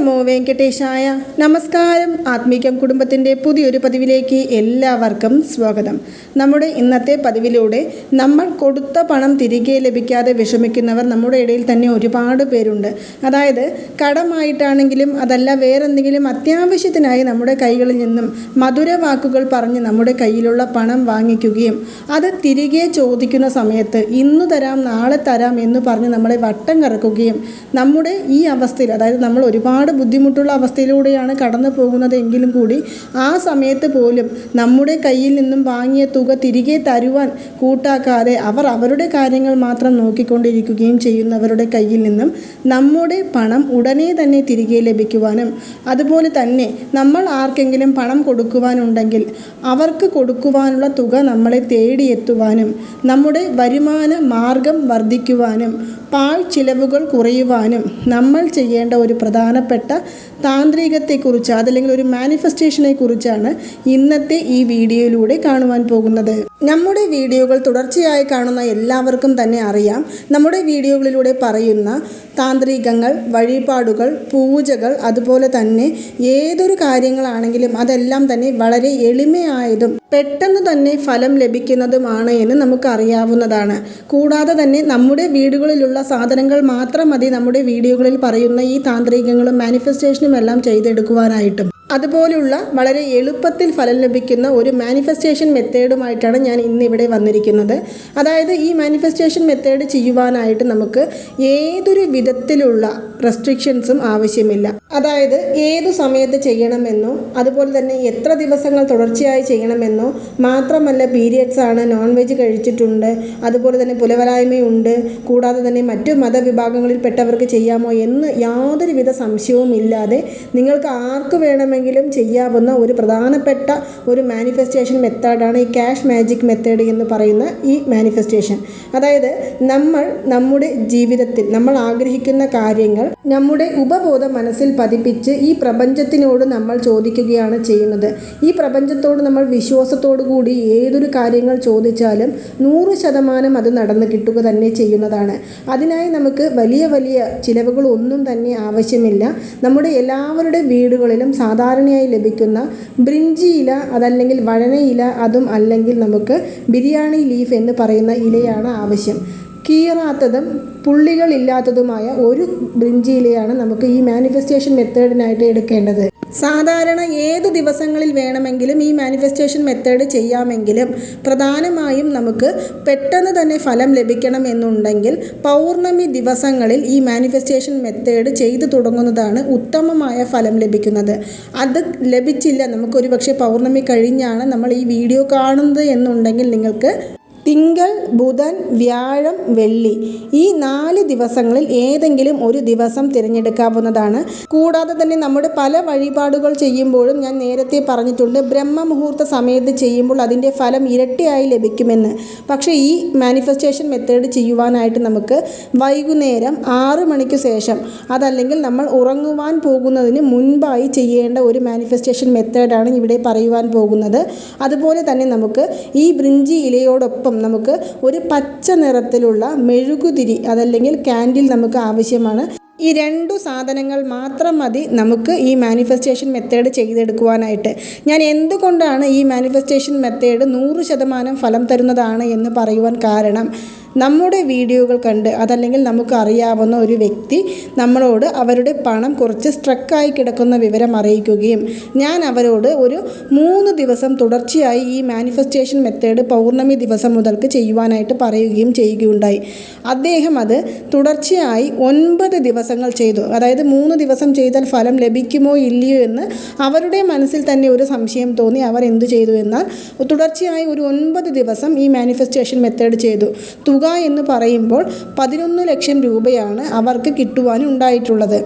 നമോ വെങ്കടേശായ. നമസ്കാരം. ആത്മീകം കുടുംബത്തിന്റെ പുതിയൊരു പതിവിലേക്ക് എല്ലാവർക്കും സ്വാഗതം. നമ്മുടെ ഇന്നത്തെ പതിവിലൂടെ നമ്മൾ കൊടുത്ത പണം തിരികെ ലഭിക്കാതെ വിഷമിക്കുന്നവർ നമ്മുടെ ഇടയിൽ തന്നെ ഒരുപാട് പേരുണ്ട്. അതായത് കടമായിട്ടാണെങ്കിലും അതല്ല വേറെന്തെങ്കിലും അത്യാവശ്യത്തിനായി നമ്മുടെ കൈകളിൽ നിന്നും മധുര വാക്കുകൾ പറഞ്ഞ് നമ്മുടെ കയ്യിലുള്ള പണം വാങ്ങിക്കുകയും അത് തിരികെ ചോദിക്കുന്ന സമയത്ത് ഇന്നു തരാം നാളെ തരാം എന്ന് പറഞ്ഞ് നമ്മളെ വട്ടം കറക്കുകയും നമ്മുടെ ഈ അവസ്ഥയിൽ അതായത് നമ്മൾ ഒരുപാട് ബുദ്ധിമുട്ടുള്ള അവസ്ഥയിലൂടെയാണ് കടന്നു പോകുന്നത് എങ്കിലും കൂടി ആ സമയത്ത് പോലും നമ്മുടെ കയ്യിൽ നിന്നും വാങ്ങിയ തുക തിരികെ തരുവാൻ കൂട്ടാക്കാതെ അവർ അവരുടെ കാര്യങ്ങൾ മാത്രം നോക്കിക്കൊണ്ടിരിക്കുകയും ചെയ്യുന്നവരുടെ കയ്യിൽ നിന്നും നമ്മുടെ പണം ഉടനെ തന്നെ തിരികെ ലഭിക്കുവാനും അതുപോലെ തന്നെ നമ്മൾ ആർക്കെങ്കിലും പണം കൊടുക്കുവാനുണ്ടെങ്കിൽ അവർക്ക് കൊടുക്കുവാനുള്ള തുക നമ്മളെ തേടിയെത്തുവാനും നമ്മുടെ വരുമാന മാർഗം വർദ്ധിക്കുവാനും പാഴ് ചിലവുകൾ കുറയുവാനും നമ്മൾ ചെയ്യേണ്ട ഒരു പ്രധാനപ്പെട്ട puerta താന്ത്രികത്തെക്കുറിച്ച് അതല്ലെങ്കിൽ ഒരു മാനിഫെസ്റ്റേഷനെ കുറിച്ചാണ് ഇന്നത്തെ ഈ വീഡിയോയിലൂടെ കാണുവാൻ പോകുന്നത്. നമ്മുടെ വീഡിയോകൾ തുടർച്ചയായി കാണുന്ന എല്ലാവർക്കും തന്നെ അറിയാം. നമ്മുടെ വീഡിയോകളിലൂടെ പറയുന്ന താന്ത്രികങ്ങൾ വഴിപാടുകൾ പൂജകൾ അതുപോലെ തന്നെ ഏതൊരു കാര്യങ്ങളാണെങ്കിലും അതെല്ലാം തന്നെ വളരെ എളിമയായതും പെട്ടെന്ന് തന്നെ ഫലം ലഭിക്കുന്നതുമാണ് എന്ന് നമുക്ക് അറിയാവുന്നതാണ് കൂടാതെ തന്നെ നമ്മുടെ വീടുകളിലുള്ള സാധനങ്ങൾ മാത്രം മതി നമ്മുടെ വീഡിയോകളിൽ പറയുന്ന ഈ താന്ത്രികങ്ങളും മാനിഫെസ്റ്റേഷനും എല്ലാം ചെയ്തെടുക്കുവാനായിട്ടും അതുപോലുള്ള വളരെ എളുപ്പത്തിൽ ഫലം ലഭിക്കുന്ന ഒരു മാനിഫെസ്റ്റേഷൻ മെത്തേഡുമായിട്ടാണ് ഞാൻ ഇന്ന് ഇവിടെ വന്നിരിക്കുന്നത്. അതായത് ഈ മാനിഫെസ്റ്റേഷൻ മെത്തേഡ് ചെയ്യുവാനായിട്ട് നമുക്ക് ഏതൊരു വിധത്തിലുള്ള റെസ്ട്രിക്ഷൻസും ആവശ്യമില്ല. അതായത് ഏതു സമയത്ത് ചെയ്യണമെന്നോ അതുപോലെ തന്നെ എത്ര ദിവസങ്ങൾ തുടർച്ചയായി ചെയ്യണമെന്നോ മാത്രമല്ല പീരിയഡ്സ് ആണ് നോൺ വെജ് കഴിച്ചിട്ടുണ്ട് അതുപോലെ തന്നെ പുലവരായ്മയുണ്ട് കൂടാതെ തന്നെ മറ്റു മതവിഭാഗങ്ങളിൽപ്പെട്ടവർക്ക് ചെയ്യാമോ എന്ന് യാതൊരുവിധ സംശയവും ഇല്ലാതെ നിങ്ങൾക്ക് ആർക്ക് വേണമെങ്കിലും ചെയ്യാവുന്ന ഒരു പ്രധാനപ്പെട്ട ഒരു മാനിഫെസ്റ്റേഷൻ മെത്തേഡാണ് ഈ ക്യാഷ് മാജിക് മെത്തേഡ് എന്ന് പറയുന്ന ഈ മാനിഫെസ്റ്റേഷൻ അതായത് നമ്മൾ നമ്മുടെ ജീവിതത്തിൽ നമ്മൾ ആഗ്രഹിക്കുന്ന കാര്യങ്ങൾ നമ്മുടെ ഉപബോധ മനസ്സിൽ പതിപ്പിച്ച് ഈ പ്രപഞ്ചത്തിനോട് നമ്മൾ ചോദിക്കുകയാണ് ചെയ്യുന്നത്. ഈ പ്രപഞ്ചത്തോട് നമ്മൾ വിശ്വാസത്തോടു കൂടി ഏതൊരു കാര്യങ്ങൾ ചോദിച്ചാലും നൂറ് ശതമാനം അത് നടന്നു കിട്ടുക തന്നെ ചെയ്യുന്നതാണ്. അതിനായി നമുക്ക് വലിയ വലിയ ചിലവുകളൊന്നും തന്നെ ആവശ്യമില്ല. നമ്മുടെ എല്ലാവരുടെ വീടുകളിലും സാധാരണയായി ലഭിക്കുന്ന ബ്രിഞ്ചി ഇല അതല്ലെങ്കിൽ വഴനയില അതും അല്ലെങ്കിൽ നമുക്ക് ബിരിയാണി ലീഫ് എന്ന് പറയുന്ന ഇലയാണ് ആവശ്യം. കീറാത്തതും പുള്ളികളില്ലാത്തതുമായ ഒരു ബ്രിഞ്ചി ഇലയാണ് നമുക്ക് ഈ മാനിഫെസ്റ്റേഷൻ മെത്തേഡിനായിട്ട് എടുക്കേണ്ടത്. സാധാരണ ഏത് ദിവസങ്ങളിൽ വേണമെങ്കിലും ഈ മാനിഫെസ്റ്റേഷൻ മെത്തേഡ് ചെയ്യാമെങ്കിലും പ്രധാനമായും നമുക്ക് പെട്ടെന്ന് തന്നെ ഫലം ലഭിക്കണം എന്നുണ്ടെങ്കിൽ പൗർണമി ദിവസങ്ങളിൽ ഈ മാനിഫെസ്റ്റേഷൻ മെത്തേഡ് ചെയ്തു തുടങ്ങുന്നതാണ് ഉത്തമമായ ഫലം ലഭിക്കുന്നത്. അത് ലഭിച്ചില്ല നമുക്കൊരു പക്ഷേ പൗർണമി കഴിഞ്ഞാണ് നമ്മൾ ഈ വീഡിയോ കാണുന്നത് എന്നുണ്ടെങ്കിൽ നിങ്ങൾക്ക് തിങ്കൾ ബുധൻ വ്യാഴം വെള്ളി. ഈ നാല് ദിവസങ്ങളിൽ ഏതെങ്കിലും ഒരു ദിവസം തിരഞ്ഞെടുക്കാവുന്നതാണ്. കൂടാതെ തന്നെ നമ്മുടെ പല വഴിപാടുകൾ ചെയ്യുമ്പോഴും ഞാൻ നേരത്തെ പറഞ്ഞിട്ടുണ്ട് ബ്രഹ്മ മുഹൂർത്ത സമയത്ത് ചെയ്യുമ്പോൾ അതിന്റെ ഫലം ഇരട്ടിയായി ലഭിക്കുമെന്ന്. പക്ഷേ ഈ മാനിഫെസ്റ്റേഷൻ മെത്തേഡ് ചെയ്യുവാനായിട്ട് നമുക്ക് വൈകുന്നേരം ആറ് മണിക്ക് ശേഷം അതല്ലെങ്കിൽ നമ്മൾ ഉറങ്ങുവാൻ പോകുന്നതിന് മുൻപായി ചെയ്യേണ്ട ഒരു മാനിഫെസ്റ്റേഷൻ മെത്തേഡാണ് ഇവിടെ പറയുവാൻ പോകുന്നത്. അതുപോലെ തന്നെ നമുക്ക് ഈ ബ്രിഞ്ചി ഇലയോടൊപ്പം നമുക്ക് ഒരു പച്ച നിറത്തിലുള്ള മെഴുകുതിരി അതല്ലെങ്കിൽ കാൻഡിൽ നമുക്ക് ആവശ്യമാണ്. ഈ രണ്ടു സാധനങ്ങൾ മാത്രം മതി നമുക്ക് ഈ മാനിഫെസ്റ്റേഷൻ മെത്തേഡ് ചെയ്തെടുക്കുവാനായിട്ട്. ഞാൻ എന്തുകൊണ്ടാണ് ഈ മാനിഫെസ്റ്റേഷൻ മെത്തേഡ് നൂറ് ശതമാനം ഫലം തരുന്നതാണ് എന്ന് പറയുവാൻ കാരണം? നമ്മുടെ വീഡിയോകൾ കണ്ട് അതല്ലെങ്കിൽ നമുക്ക് അറിയാവുന്ന ഒരു വ്യക്തി നമ്മളോട് അവരുടെ പണം കുറച്ച് സ്ട്രക്കായി കിടക്കുന്ന വിവരം അറിയിക്കുകയും ഞാൻ അവരോട് ഒരു മൂന്ന് ദിവസം തുടർച്ചയായി ഈ മാനിഫെസ്റ്റേഷൻ മെത്തേഡ് പൗർണമി ദിവസം മുതൽക്ക് ചെയ്യുവാനായിട്ട് പറയുകയും ചെയ്യുകയുണ്ടായി. അദ്ദേഹം അത് തുടർച്ചയായി ഒൻപത് ദിവസങ്ങൾ ചെയ്തു. അതായത് മൂന്ന് ദിവസം ചെയ്താൽ ഫലം ലഭിക്കുമോ ഇല്ലയോ എന്ന് അവരുടെ മനസ്സിൽ തന്നെ ഒരു സംശയം തോന്നി. അവർ എന്തു ചെയ്തു എന്നാൽ തുടർച്ചയായി ഒരു ഒൻപത് ദിവസം ഈ മാനിഫെസ്റ്റേഷൻ മെത്തേഡ് ചെയ്തു. തുക എന്ന് പറയുമ്പോൾ പതിനൊന്ന് ലക്ഷം രൂപയാണ് അവർക്ക് കിട്ടുവാനുണ്ടായിട്ടുള്ളത്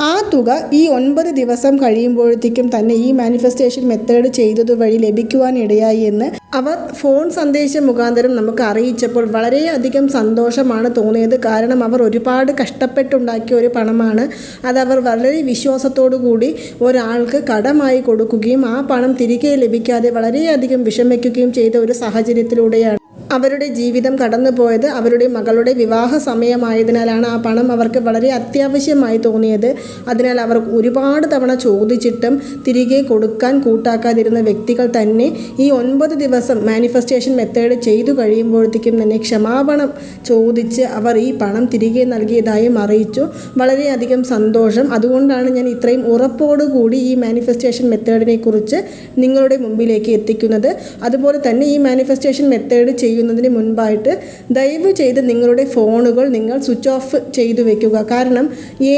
ആ തുക ഈ ഒൻപത് ദിവസം കഴിയുമ്പോഴത്തേക്കും തന്നെ ഈ മാനിഫെസ്റ്റേഷൻ മെത്തേഡ് ചെയ്തത് വഴി ലഭിക്കുവാനിടയായി എന്ന് അവർ ഫോൺ സന്ദേശം മുഖാന്തരം നമുക്ക് അറിയിച്ചപ്പോൾ വളരെയധികം സന്തോഷമാണ് തോന്നിയത്. കാരണം അവർ ഒരുപാട് കഷ്ടപ്പെട്ടുണ്ടാക്കിയ ഒരു പണമാണ്. അതവർ വളരെ വിശ്വാസത്തോടു കൂടി ഒരാൾക്ക് കടമായി കൊടുക്കുകയും ആ പണം തിരികെ ലഭിക്കാതെ വളരെയധികം വിഷമിക്കുകയും ചെയ്ത ഒരു സാഹചര്യത്തിലൂടെയാണ് അവരുടെ ജീവിതം കടന്നുപോയത് അവരുടെ മകളുടെ വിവാഹ സമയമായതിനാലാണ് ആ പണം അവർക്ക് വളരെ അത്യാവശ്യമായി തോന്നിയത്. അതിനാൽ അവർ ഒരുപാട് തവണ ചോദിച്ചിട്ടും തിരികെ കൊടുക്കാൻ കൂട്ടാക്കാതിരുന്ന വ്യക്തികൾ തന്നെ ഈ ഒൻപത് ദിവസം മാനിഫെസ്റ്റേഷൻ മെത്തേഡ് ചെയ്തു കഴിയുമ്പോഴത്തേക്കും തന്നെ ക്ഷമാപണം ചോദിച്ച് അവർ ഈ പണം തിരികെ നൽകിയതായും അറിയിച്ചു. വളരെയധികം സന്തോഷം. അതുകൊണ്ടാണ് ഞാൻ ഇത്രയും ഉറപ്പോടുകൂടി ഈ മാനിഫെസ്റ്റേഷൻ മെത്തേഡിനെ കുറിച്ച് നിങ്ങളുടെ മുമ്പിലേക്ക് എത്തിക്കുന്നത്. അതുപോലെ തന്നെ ഈ മാനിഫെസ്റ്റേഷൻ മെത്തേഡ് ചെയ്യുന്നതിന് മുൻപായിട്ട് ദയവ് ചെയ്ത് നിങ്ങളുടെ ഫോണുകൾ നിങ്ങൾ സ്വിച്ച് ഓഫ് ചെയ്തു വെക്കുക. കാരണം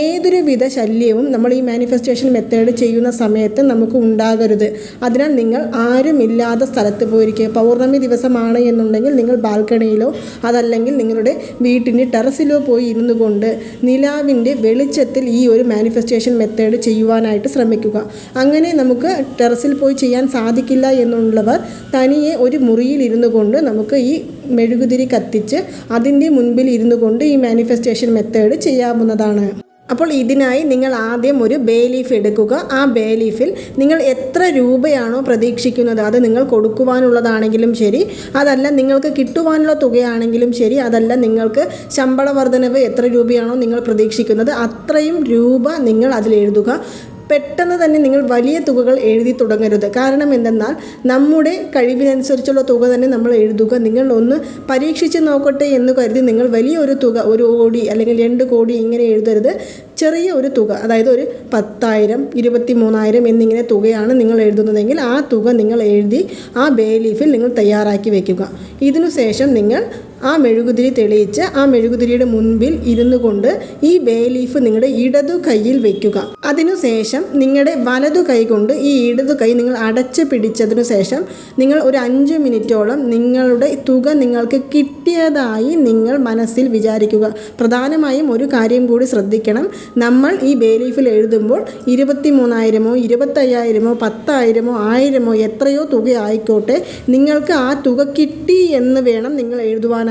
ഏതൊരു വിധ ശല്യവും നമ്മൾ ഈ മാനിഫെസ്റ്റേഷൻ മെത്തേഡ് ചെയ്യുന്ന സമയത്ത് നമുക്ക് ഉണ്ടാകരുത്. അതിനാൽ നിങ്ങൾ ആരുമില്ലാത്ത സ്ഥലത്ത് പോയിരിക്കുക. പൗർണമി ദിവസമാണ് എന്നുണ്ടെങ്കിൽ നിങ്ങൾ ബാൽക്കണിയിലോ അതല്ലെങ്കിൽ നിങ്ങളുടെ വീട്ടിന്റെ ടെറസിലോ പോയി ഇരുന്നു കൊണ്ട് നിലാവിന്റെ വെളിച്ചത്തിൽ ഈ ഒരു മാനിഫെസ്റ്റേഷൻ മെത്തേഡ് ചെയ്യുവാനായിട്ട് ശ്രമിക്കുക. അങ്ങനെ നമുക്ക് ടെറസിൽ പോയി ചെയ്യാൻ സാധിക്കില്ല എന്നുള്ളവർ തനിയെ ഒരു മുറിയിൽ ഇരുന്നു കൊണ്ട് നമുക്ക് ഈ മെഴുകുതിരി കത്തിച്ച് അതിന്റെ മുൻപിൽ ഇരുന്നു കൊണ്ട് ഈ മാനിഫെസ്റ്റേഷൻ മെത്തേഡ് ചെയ്യാവുന്നതാണ്. അപ്പോൾ ഇതിനായി നിങ്ങൾ ആദ്യം ഒരു ബേ ലീഫ് എടുക്കുക. ആ ബേ ലീഫിൽ നിങ്ങൾ എത്ര രൂപയാണോ പ്രതീക്ഷിക്കുന്നത് അത് നിങ്ങൾ കൊടുക്കുവാനുള്ളതാണെങ്കിലും ശരി. അതല്ല നിങ്ങൾക്ക് കിട്ടുവാനുള്ള തുകയാണെങ്കിലും ശരി. അതല്ല നിങ്ങൾക്ക് ശമ്പള വർധനവ് എത്ര രൂപയാണോ നിങ്ങൾ പ്രതീക്ഷിക്കുന്നത് അത്രയും രൂപ നിങ്ങൾ അതിൽ എഴുതുക. പെട്ടെന്ന് തന്നെ നിങ്ങൾ വലിയ തുകകൾ എഴുതി തുടങ്ങരുത്. കാരണം എന്തെന്നാൽ നമ്മുടെ കഴിവിനനുസരിച്ചുള്ള തുക തന്നെ നമ്മൾ എഴുതുക. നിങ്ങൾ ഒന്ന് പരീക്ഷിച്ച് നോക്കട്ടെ എന്ന് കരുതി നിങ്ങൾ വലിയൊരു തുക ഒരു കോടി അല്ലെങ്കിൽ രണ്ട് കോടി ഇങ്ങനെ എഴുതരുത്. ചെറിയ ഒരു തുക അതായത് ഒരു പത്തായിരം ഇരുപത്തി മൂന്നായിരം എന്നിങ്ങനെ തുകയാണ് നിങ്ങൾ എഴുതുന്നതെങ്കിൽ ആ തുക നിങ്ങൾ എഴുതി ആ ബേ ലീഫിൽ നിങ്ങൾ തയ്യാറാക്കി വയ്ക്കുക ഇതിനുശേഷം നിങ്ങൾ ആ മെഴുകുതിരി തെളിയിച്ച് ആ മെഴുകുതിരിയുടെ മുൻപിൽ ഇരുന്നു കൊണ്ട് ഈ ബേ ലീഫ് നിങ്ങളുടെ ഇടതു കൈയിൽ വെക്കുക. അതിനുശേഷം നിങ്ങളുടെ വലതു കൈ കൊണ്ട് ഈ ഇടതു കൈ നിങ്ങൾ അടച്ച് പിടിച്ചതിനു ശേഷം നിങ്ങൾ ഒരു അഞ്ച് മിനിറ്റോളം നിങ്ങളുടെ തുക നിങ്ങൾക്ക് കിട്ടിയതായി നിങ്ങൾ മനസ്സിൽ വിചാരിക്കുക. പ്രധാനമായും ഒരു കാര്യം കൂടി ശ്രദ്ധിക്കണം. നമ്മൾ ഈ ബേ ലീഫിൽ എഴുതുമ്പോൾ ഇരുപത്തി മൂന്നായിരമോ ഇരുപത്തയ്യായിരമോ പത്തായിരമോ ആയിരമോ എത്രയോ തുക ആയിക്കോട്ടെ. നിങ്ങൾക്ക് ആ തുക കിട്ടി എന്ന് വേണം നിങ്ങൾ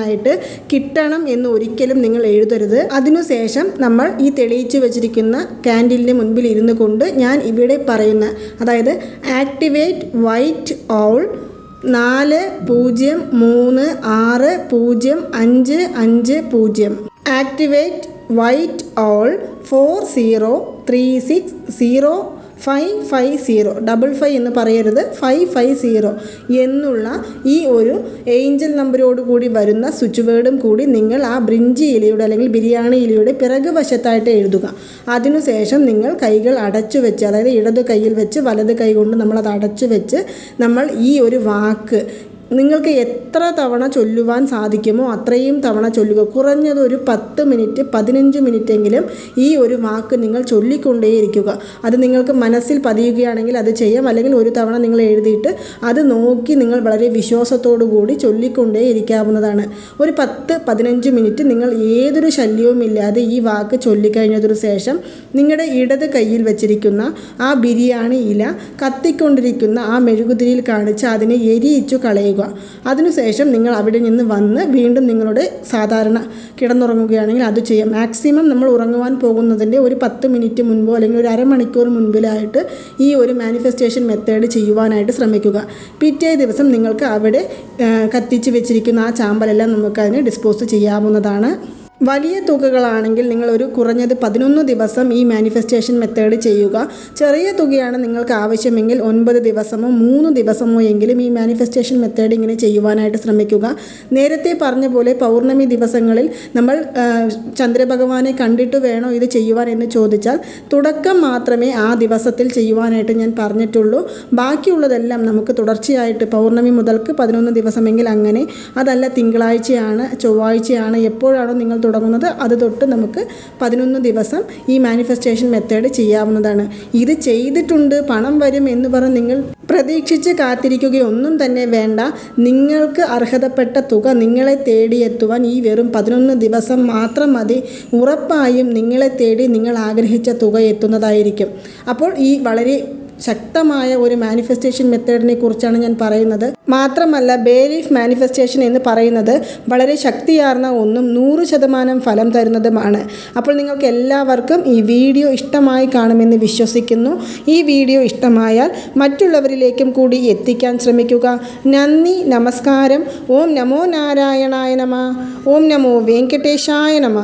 എഴുതുവാനായിട്ട് കിട്ടണം എന്ന് ഒരിക്കലും നിങ്ങൾ എഴുതരുത്. അതിനുശേഷം നമ്മൾ ഈ തെളിയിച്ചു വെച്ചിരിക്കുന്ന ക്യാൻഡിലിന് മുൻപിൽ ഇരുന്നു കൊണ്ട് ഞാൻ ഇവിടെ പറയുന്ന അതായത് ആക്ടിവേറ്റ് വൈറ്റ് ഓൾ നാല് പൂജ്യം മൂന്ന് ആറ് പൂജ്യം അഞ്ച് അഞ്ച് പൂജ്യം. Activate white all four zero three six zero five five zero double five എന്ന് പറയരുത് ഫൈവ് ഫൈവ് സീറോ എന്നുള്ള ഈ ഒരു ഏഞ്ചൽ നമ്പരോട് കൂടി വരുന്ന സ്വിച്ച് വേർഡും കൂടി നിങ്ങൾ ആ ബ്രിഞ്ചി ഇലയുടെ അല്ലെങ്കിൽ ബിരിയാണി ഇലയുടെ പിറക് വശത്തായിട്ട് എഴുതുക. അതിനുശേഷം നിങ്ങൾ കൈകൾ അടച്ചു വെച്ച് അതായത് ഇടത് കയ്യിൽ വെച്ച് വലത് കൈ കൊണ്ട് നമ്മളത് അടച്ചു വെച്ച് നമ്മൾ ഈ ഒരു വാക്ക് നിങ്ങൾക്ക് എത്ര തവണ ചൊല്ലുവാൻ സാധിക്കുമോ അത്രയും തവണ ചൊല്ലുക. കുറഞ്ഞത് ഒരു പത്ത് മിനിറ്റ് പതിനഞ്ച് മിനിറ്റെങ്കിലും ഈ ഒരു വാക്ക് നിങ്ങൾ ചൊല്ലിക്കൊണ്ടേയിരിക്കുക. അത് നിങ്ങൾക്ക് മനസ്സിൽ പതിയുകയാണെങ്കിൽ അത് ചെയ്യാം. അല്ലെങ്കിൽ ഒരു തവണ നിങ്ങൾ എഴുതിയിട്ട് അത് നോക്കി നിങ്ങൾ വളരെ വിശ്വാസത്തോടു കൂടി ചൊല്ലിക്കൊണ്ടേ ഇരിക്കാവുന്നതാണ് ഒരു പത്ത് പതിനഞ്ച് മിനിറ്റ് നിങ്ങൾ ഏതൊരു ശല്യവും ഇല്ലാതെ ഈ വാക്ക് ചൊല്ലിക്കഴിഞ്ഞതിനു ശേഷം നിങ്ങളുടെ ഇടത് കയ്യിൽ വെച്ചിരിക്കുന്ന ആ ബിരിയാണി ഇല കത്തിക്കൊണ്ടിരിക്കുന്ന ആ മെഴുകുതിരിയിൽ കാണിച്ച് അതിനെ എരിയിച്ചു കളയുക. അതിനുശേഷം നിങ്ങൾ അവിടെ നിന്ന് വന്ന് വീണ്ടും നിങ്ങളുടെ സാധാരണ കിടന്നുറങ്ങുകയാണെങ്കിൽ അത് ചെയ്യാം. മാക്സിമം നമ്മൾ ഉറങ്ങുവാൻ പോകുന്നതിന്റെ ഒരു പത്ത് മിനിറ്റ് മുൻപോ അല്ലെങ്കിൽ ഒരു അരമണിക്കൂർ മുൻപിലായിട്ട് ഈ ഒരു മാനിഫെസ്റ്റേഷൻ മെത്തേഡ് ചെയ്യുവാനായിട്ട് ശ്രമിക്കുക. പിറ്റേ ദിവസം നിങ്ങൾക്ക് അവിടെ കത്തിച്ച് വെച്ചിരിക്കുന്ന ആ ചാമ്പലെല്ലാം നമുക്ക് അതിനെ ഡിസ്പോസ് ചെയ്യാവുന്നതാണ്. വലിയ തുകകളാണെങ്കിൽ നിങ്ങൾ ഒരു കുറഞ്ഞത് പതിനൊന്ന് ദിവസം ഈ മാനിഫെസ്റ്റേഷൻ മെത്തേഡ് ചെയ്യുക. ചെറിയ തുകയാണ് നിങ്ങൾക്ക് ആവശ്യമെങ്കിൽ ഒൻപത് ദിവസമോ മൂന്ന് ദിവസമോ എങ്കിലും ഈ മാനിഫെസ്റ്റേഷൻ മെത്തേഡ് ഇങ്ങനെ ചെയ്യുവാനായിട്ട് ശ്രമിക്കുക. നേരത്തെ പറഞ്ഞ പോലെ പൗർണമി ദിവസങ്ങളിൽ നമ്മൾ ചന്ദ്രഭഗവാനെ കണ്ടിട്ട് വേണോ ഇത് ചെയ്യുവാൻ എന്ന് ചോദിച്ചാൽ തുടക്കം മാത്രമേ ആ ദിവസത്തിൽ ചെയ്യുവാനായിട്ട് ഞാൻ പറഞ്ഞിട്ടുള്ളൂ. ബാക്കിയുള്ളതെല്ലാം നമുക്ക് തുടർച്ചയായിട്ട് പൗർണമി മുതൽക്ക് പതിനൊന്ന് ദിവസമെങ്കിൽ അങ്ങനെ അതല്ല തിങ്കളാഴ്ചയാണ് ചൊവ്വാഴ്ചയാണ് എപ്പോഴാണോ നിങ്ങൾ തുടങ്ങുന്നത്. അത് തൊട്ട് നമുക്ക് പതിനൊന്ന് ദിവസം ഈ മാനിഫെസ്റ്റേഷൻ മെത്തേഡ് ചെയ്യാവുന്നതാണ്. ഇത് ചെയ്തിട്ടുണ്ട് പണം വരും എന്ന് പറഞ്ഞ് നിങ്ങൾ പ്രതീക്ഷിച്ച് കാത്തിരിക്കുകയൊന്നും തന്നെ വേണ്ട. നിങ്ങൾക്ക് അർഹതപ്പെട്ട തുക നിങ്ങളെ തേടിയെത്തുവാൻ ഈ വെറും പതിനൊന്ന് ദിവസം മാത്രം മതി. ഉറപ്പായും നിങ്ങളെ തേടി നിങ്ങൾ ആഗ്രഹിച്ച തുക എത്തുന്നതായിരിക്കും. അപ്പോൾ ഈ വളരെ ശക്തമായ ഒരു മാനിഫെസ്റ്റേഷൻ മെത്തേഡിനെ കുറിച്ചാണ് ഞാൻ പറയുന്നത്. മാത്രമല്ല ബേലീഫ് മാനിഫെസ്റ്റേഷൻ എന്ന് പറയുന്നത് വളരെ ശക്തിയാർന്ന ഒന്നും നൂറ് ശതമാനം ഫലം തരുന്നതുമാണ്. അപ്പോൾ നിങ്ങൾക്ക് എല്ലാവർക്കും ഈ വീഡിയോ ഇഷ്ടമായി കാണുമെന്ന് വിശ്വസിക്കുന്നു. ഈ വീഡിയോ ഇഷ്ടമായാൽ മറ്റുള്ളവരിലേക്കും കൂടി എത്തിക്കാൻ ശ്രമിക്കുക. നന്ദി നമസ്കാരം. ഓം നമോ നാരായണായ നമ. ഓം നമോ വെങ്കടേശായ നമ.